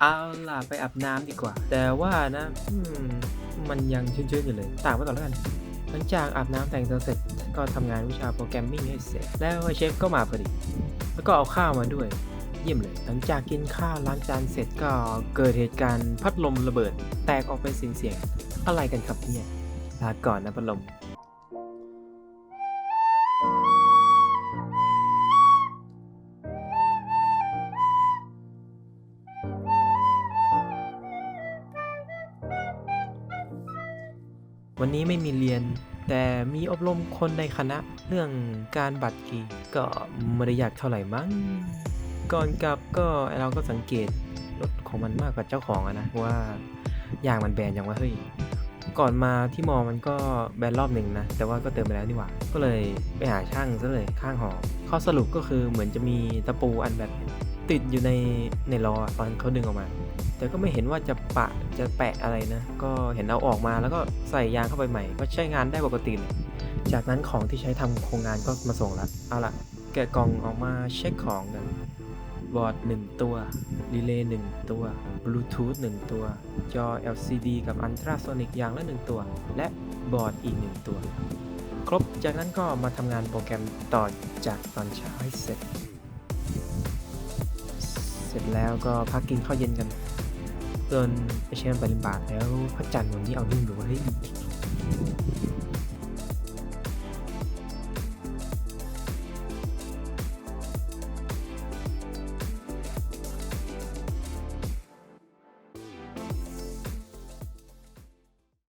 เอาล่ะไปอาบน้ำดีกว่า แต่ว่านะมันยังชื้นๆอยู่เลยตากไว้ก่อนแล้วกันหลังจากอาบน้ำแต่งตัวเสร็จก็ทำงานวิชาโปรแกรมมิ่งให้เสร็จ แล้วเชฟก็มาพอดีแล้วก็เอาข้าวมาด้วย เยี่ยมเลย หลังจากกินข้าวล้างจานเสร็จก็เกิดเหตุการณ์พัดลมระเบิด แตกออกเป็นเสียงๆอะไรกันครับเนี่ยลาก่อนนะพัดลม วันนี้ไม่มีเรียน แต่มีอบรมคนในคณะเรื่องการบัตรกีก็ไม่ได้ยากเท่าไหร่มั้ง ก่อนกลับก็เราก็สังเกตรถของมันมากกว่าเจ้าของอะนะว่ายางมันแบนอย่างว่าเฮ้ยก่อนมาที่มอมันก็แบนรอบหนึ่งนะ แต่ว่าก็เติมไปแล้วนี่หว่า ก็เลยไปหาช่างซะเลยข้างหอ ข้อสรุปก็คือเหมือนจะมีตะปูอันแบบ ติดอยู่ในในล้อตอนเขาดึงออกมา แต่ก็ไม่เห็นว่าจะปะจะแปะอะไรนะ ก็เห็นเอาออกมาแล้วก็ใส่ยางเข้าไปใหม่ ก็ใช้งานได้ปกติเลยจากนั้นของที่ใช้ทำโครงงานก็มาส่งละเอาละแกะกล่องออกมาเช็คของกันบอร์ด1ตัวรีเลย์1ตัวบลูทูธ1ตัว จอ LCD กับอันตราโซนิกอย่างละ 1 ตัว และบอร์ดอีก 1 ตัว ครบจากนั้นก็มาทำงานโปรแกรมต่อจากตอนเช้าให้เสร็จ แล้วก็พักกินข้าวเย็นกันส่วนไปเชียงปริมบาทแล้วพระจันทร์วันนี้เอานิ่งอยู่เฮ้ย